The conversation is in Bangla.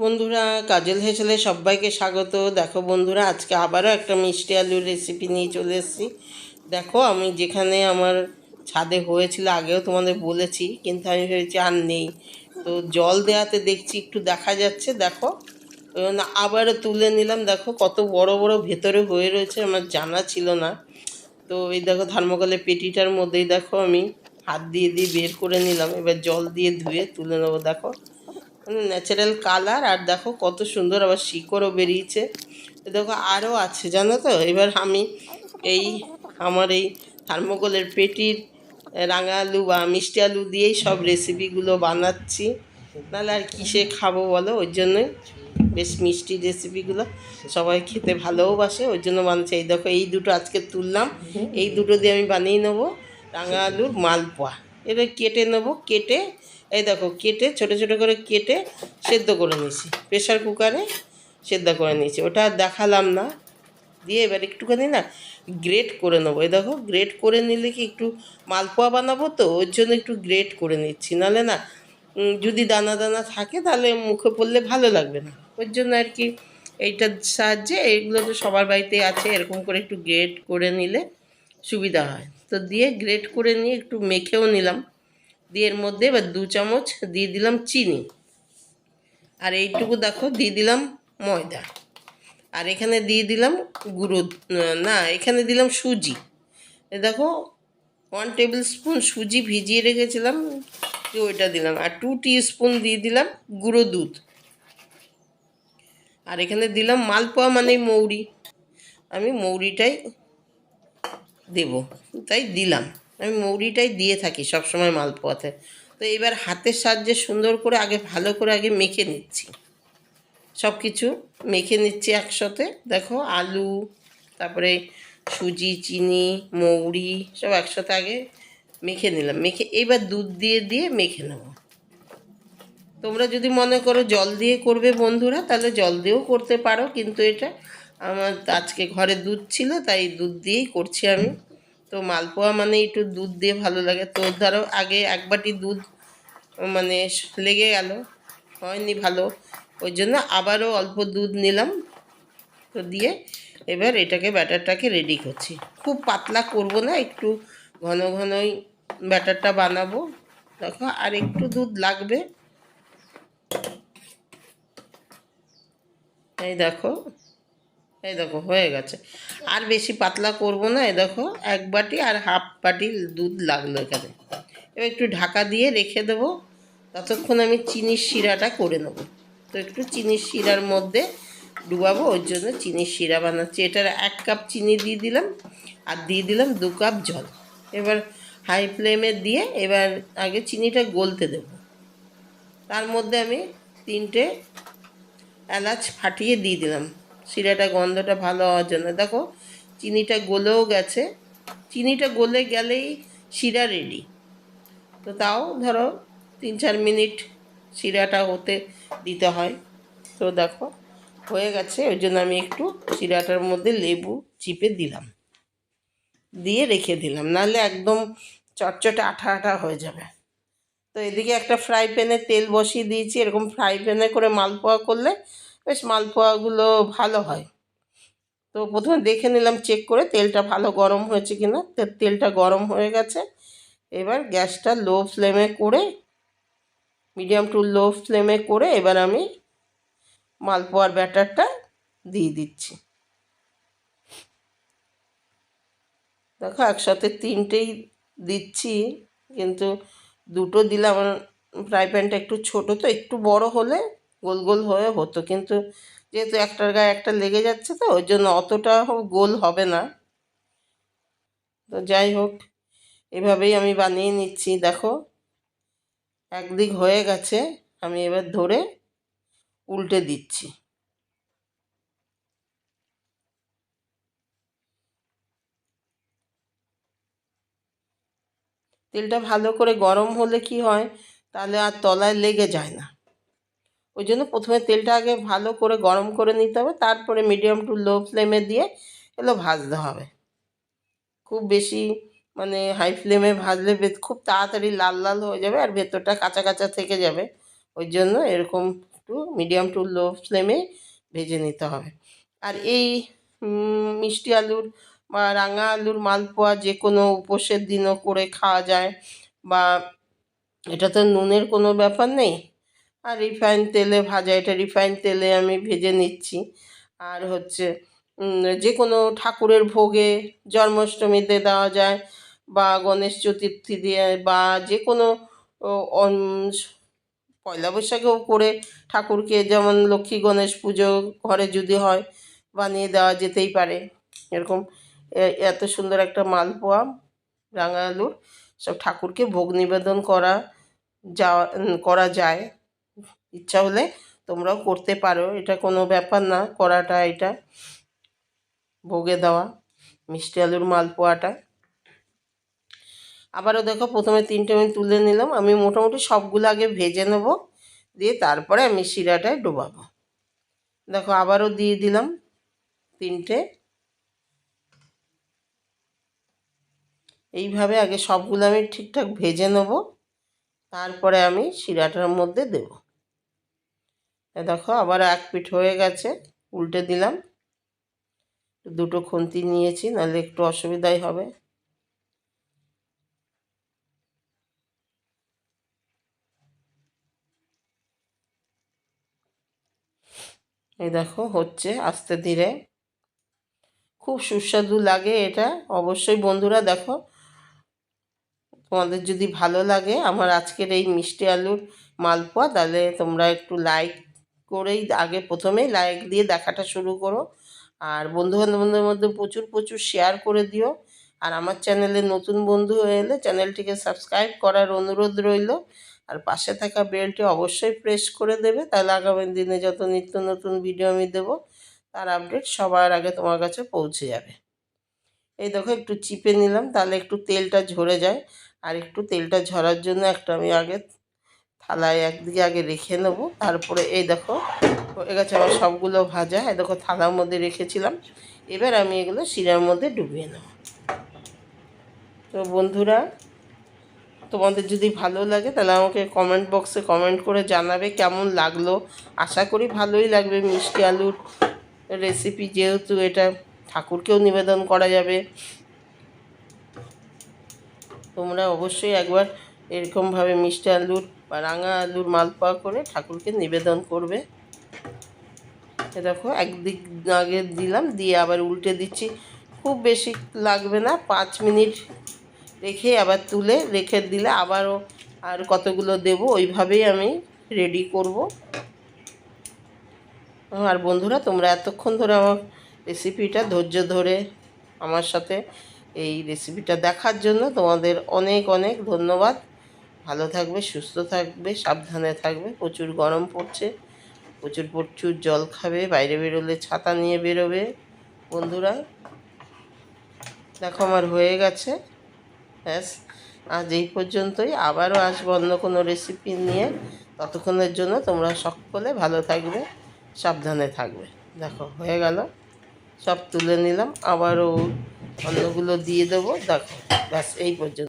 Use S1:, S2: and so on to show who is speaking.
S1: বন্ধুরা, কাজল হেসেলে সবাইকে স্বাগত। দেখো বন্ধুরা, আজকে আবারও একটা মিষ্টি আলুর রেসিপি নিয়ে চলে এসেছি। দেখো, আমি যেখানে আমার ছাদে হয়েছিল, আগেও তোমাদের বলেছি, কিন্তু আমি ভেবেছি আর নেই। তো জল দেওয়াতে দেখছি একটু দেখা যাচ্ছে, দেখো। আবারও তুলে নিলাম। দেখো, কত বড় বড় ভেতরে হয়ে রয়েছে, আমার জানা ছিল না। তো এই দেখো থার্মোকলের পেটিটার মধ্যেই দেখো, আমি হাত দিয়ে দিয়ে বের করে নিলাম। এবার জল দিয়ে ধুয়ে তুলে নেব, দেখো। ন্যাচারাল কালার আর দেখো কত সুন্দর আবার শিকড়ও বেরিয়েছে। দেখো আরও আছে, জানো তো? এবার আমি এই আমার এই থার্মোকলের পেটির রাঙা আলু বা মিষ্টি আলু দিয়েই সব রেসিপিগুলো বানাচ্ছি। নাহলে আর কিসে খাব বলো? ওই জন্যই বেশ মিষ্টি রেসিপিগুলো সবাই খেতে ভালোবাসে, ওই জন্য বানাচ্ছি। এই দেখো, এই দুটো আজকে তুললাম। এই দুটো দিয়ে আমি বানিয়ে নেব রাঙা আলুর মালপোয়া। এটা কেটে নেব, কেটে এই দেখো কেটে, ছোট ছোট করে কেটে সেদ্ধ করে নিয়েছি। প্রেশার কুকারে সেদ্ধ করে নিয়েছি। ওটা দেখালাম না। দিয়ে এবার একটুখানি না গ্রেট করে নেব। এই দেখো, গ্রেট করে নিলে কি একটু মালপোয়া বানাবো তো? ওর জন্য একটু গ্রেট করে নিচ্ছি। নাহলে না যদি দানা দানা থাকে তাহলে মুখে পড়লে ভালো লাগবে না। ওর জন্য আর কি এইটার সাহায্যে এইগুলো তো সবার বাড়িতে আছে। এরকম করে একটু গ্রেট করে নিলে সুবিধা হয়। তো দিয়ে গ্রেট করে নিয়ে একটু মেখেও নিলাম। দিয়ে এর মধ্যে এবার দু চামচ দিয়ে দিলাম চিনি। আর এইটুকু দেখো, দিয়ে দিলাম ময়দা। আর এখানে দিয়ে দিলাম গুঁড়ো, না, এখানে দিলাম সুজি। দেখো ওয়ান টেবিল স্পুন সুজি ভিজিয়ে রেখেছিলাম ওইটা দিলাম। আর টু স্পুন দিয়ে দিলাম গুঁড়ো দুধ। আর এখানে দিলাম মালপোয়া মানে মৌরি। আমি মৌরিটাই দেব, তাই দিলাম। আমি মৌরিটাই দিয়ে থাকি সবসময় মালপোয়াতে। তো এবার হাতের সাহায্যে সুন্দর করে আগে ভালো করে আগে মেখে নিচ্ছি। সব কিছু মেখে নিচ্ছি একসাথে। দেখো আলু, তারপরে সুজি, চিনি, মৌরি সব একসাথে আগে মেখে নিলাম। মেখে এবার দুধ দিয়ে দিয়ে মেখে নেব। তোমরা যদি মনে করো জল দিয়ে করবে বন্ধুরা, তাহলে জল দিয়েও করতে পারো। কিন্তু এটা আমার আজকে ঘরে দুধ ছিল, তাই দুধ দিয়েই করছি আমি। তো মালপোয়া মানে একটু দুধ দিয়ে ভালো লাগে। তো ধরো আগে এক বাটি দুধ মানে লেগে গেল, হয়নি ভালো। ওই জন্য আবারও অল্প দুধ নিলাম তো দিয়ে এবার এটাকে ব্যাটারটাকে রেডি করছি। খুব পাতলা করব না, একটু ঘন ঘনই ব্যাটারটা বানাবো। দেখো, আর একটু দুধ লাগবে। এই দেখো এই দেখো, হয়ে গেছে। আর বেশি পাতলা করব না, এই দেখো, এক বাটি আর হাফ বাটি দুধ লাগল এখানে। এবার একটু ঢাকা দিয়ে রেখে দেবো, ততক্ষণ আমি চিনির শিরাটা করে নেব। তো একটু চিনির শিরার মধ্যে ডুবাবো ওর জন্য চিনির শিরা বানাচ্ছি। এটার এক কাপ চিনি দিয়ে দিলাম, আর দিয়ে দিলাম দু কাপ জল। এবার হাই ফ্লেমে দিয়ে এবার আগে চিনিটা গলতে দেব। তার মধ্যে আমি তিনটে এলাচ ফাটিয়ে দিয়ে দিলাম। শিরাটা, গন্ধটা ভালো হওয়ার জন্য। দেখো, চিনিটা গলেও গেছে। চিনিটা গলে গেলেই শিরা রেডি তো তাও ধরো তিন চার মিনিট শিরাটা হতে দিতে হয়। তো দেখো, হয়ে গেছে। ওই জন্য আমি একটু শিরাটার মধ্যে লেবু চিপে দিলাম। দিয়ে রেখে দিলাম। নাহলে একদম চটচটে আঠা আঠা হয়ে যাবে। তো এদিকে একটা ফ্রাই প্যানে তেল বসিয়ে দিয়েছি। এরকম ফ্রাই প্যানে করে মালপোয়া করলে বেশ মালপোয়াগুলো ভালো হয়। তো প্রথমে দেখে নিলাম চেক করে তেলটা ভালো গরম হয়েছে কি না তেলটা গরম হয়ে গেছে। এবার গ্যাসটা লো ফ্লেমে করে, মিডিয়াম টু লো ফ্লেমে করে এবার আমি মালপোয়ার ব্যাটারটা দিয়ে দিচ্ছি। দেখো একসাথে তিনটেই দিচ্ছি, কিন্তু দুটো দিলে আমার ফ্রাই প্যানটা একটু ছোটো, তো একটু বড় হলে গোল গোল হয়ে হতো। কিন্তু যেহেতু একটার গায়ে একটা লেগে যাচ্ছে তো, ওই জন্য অতটা গোল হবে না। তো যাই হোক, এভাবেই আমি বানিয়ে নিচ্ছি। দেখো, একদিক হয়ে গেছে, আমি এবার ধরে উল্টে দিচ্ছি। তেলটা ভালো করে গরম হলে কি হয়? তাহলে আর তলায় লেগে যায় না। ওই জন্য প্রথমে তেলটা আগে ভালো করে গরম করে নিতে হবে, তারপরে মিডিয়াম টু লো ফ্লেমে দিয়ে এগুলো ভাজতে হবে। খুব বেশি মানে হাই ফ্লেমে ভাজলে খুব তাড়াতাড়ি লাল লাল হয়ে যাবে আর ভেতরটা কাঁচা কাঁচা থেকে যাবে। ওই জন্য এরকম একটু মিডিয়াম টু লো ফ্লেমে ভেজে নিতে হবে। আর এই মিষ্টি আলুর বা রাঙা আলুর মালপোয়া যে কোনো উপোসের দিনও করে খাওয়া যায় বা এটা তো নুনের কোনো ব্যাপার নেই? আর রিফাইন তেলে ভাজা, এটা রিফাইন তেলে আমি ভেজে নিচ্ছি। আর হচ্ছে যে কোনো ঠাকুরের ভোগে জন্মাষ্টমীতে দেওয়া যায় বা গণেশ চতুর্থী দিয়ে বা যে কোনো পয়লা বৈশাখেও করে ঠাকুরকে যেমন লক্ষ্মী গণেশ পুজো ঘরে যদি হয় বানিয়ে দেওয়া যেতেই পারে। এরকম এত সুন্দর একটা মালপোয়া, রাঙা আলুর, সব ঠাকুরকে ভোগ নিবেদন করা যাওয়া করা যায়। ইচ্ছা হলে তোমরাও করতে পারো। এটা কোনো ব্যাপার না, করাটা এটা। ভোগে দেওয়া, মিষ্টি আলুর মালপোয়াটা আবারও দেখো প্রথমে তিনটে আমি তুলে নিলাম। আমি মোটামুটি সবগুলো আগে ভেজে নেব, দিয়ে তারপরে আমি শিরাটায় ডোবাবো। দেখো আবারও দিয়ে দিলাম তিনটে। এইভাবে আগে সবগুলো আমি ঠিকঠাক ভেজে নেব। তারপরে আমি শিরাটার মধ্যে দেব। দেখো, আবার এক পিঠ হয়ে গেছে, উল্টে দিলাম। দুটো খুন্তি নিয়েছি, নাহলে একটু অসুবিধাই হবে। এই দেখো, হচ্ছে আস্তে ধীরে। খুব সুস্বাদু লাগে এটা। অবশ্যই বন্ধুরা দেখো, তোমাদের যদি ভালো লাগে আমার আজকের এই মিষ্টি আলুর মালপোয়া, তাহলে তোমরা একটু লাইক করেই আগে প্রথমেই লাইক দিয়ে দেখাটা শুরু করো। আর বন্ধু বান্ধবদের মধ্যে প্রচুর প্রচুর শেয়ার করে দিও। আর আমার চ্যানেলে নতুন বন্ধু হয়ে এলে চ্যানেলটিকে সাবস্ক্রাইব করার অনুরোধ রইল। আর পাশে থাকা বেলটি অবশ্যই প্রেস করে দেবে। তাহলে আগামী দিনে যত নিত্য নতুন ভিডিও আমি দেবো, তার আপডেট সবার আগে তোমার কাছে পৌঁছে যাবে। এই দেখো একটু চিপে নিলাম, তাহলে একটু তেলটা ঝরে যায়। আর একটু তেলটা ঝরার জন্য একটা আমি আগে থালায় একদিকে আগে রেখে নেব, তারপরে এই দেখো, হয়ে গেছে আমার সবগুলো ভাজা। এই দেখো থালার মধ্যে রেখেছিলাম। এবার আমি এগুলো শিরার মধ্যে ডুবিয়ে নেব। তো বন্ধুরা, তোমাদের যদি ভালো লাগে তাহলে আমাকে কমেন্ট বক্সে কমেন্ট করে জানাবে কেমন লাগল। আশা করি ভালোই লাগবে। মিষ্টি আলুর রেসিপি যেহেতু এটা ঠাকুরকেও নিবেদন করা যাবে। তোমরা অবশ্যই একবার এরকমভাবে মিষ্টি আলুর বা রাঙা আলুর মালপোয়া করে ঠাকুরকে নিবেদন করবে। দেখো, একদিক আগে দিলাম, দিয়ে আবার উল্টে দিচ্ছি। খুব বেশি লাগবে না, পাঁচ মিনিট রেখে আবার তুলে রেখে দিলে আবারও আর কতগুলো দেব ওইভাবেই আমি রেডি করব। আর বন্ধুরা, তোমরা এতক্ষণ ধরে আমার রেসিপিটা ধৈর্য ধরে আমার সাথে এই রেসিপিটা দেখার জন্য তোমাদের অনেক অনেক ধন্যবাদ। ভালো থাকবে, সুস্থ থাকবে, সাবধানে থাকবে। প্রচুর গরম পড়ছে, প্রচুর প্রচুর জল খাবে, বাইরে বেরোলে ছাতা নিয়ে বেরোবে। বন্ধুরা, দেখো আমার হয়ে গেছে। ব্যাস, আজ এই পর্যন্তই। আবারও আসব অন্য কোনো রেসিপি নিয়ে। ততক্ষণের জন্য তোমরা সকলে ভালো থাকবে, সাবধানে থাকবে। দেখো, হয়ে গেল। সব তুলে নিলাম। আবারও অন্যগুলো দিয়ে দেবো। দেখো, ব্যাস, এই পর্যন্ত।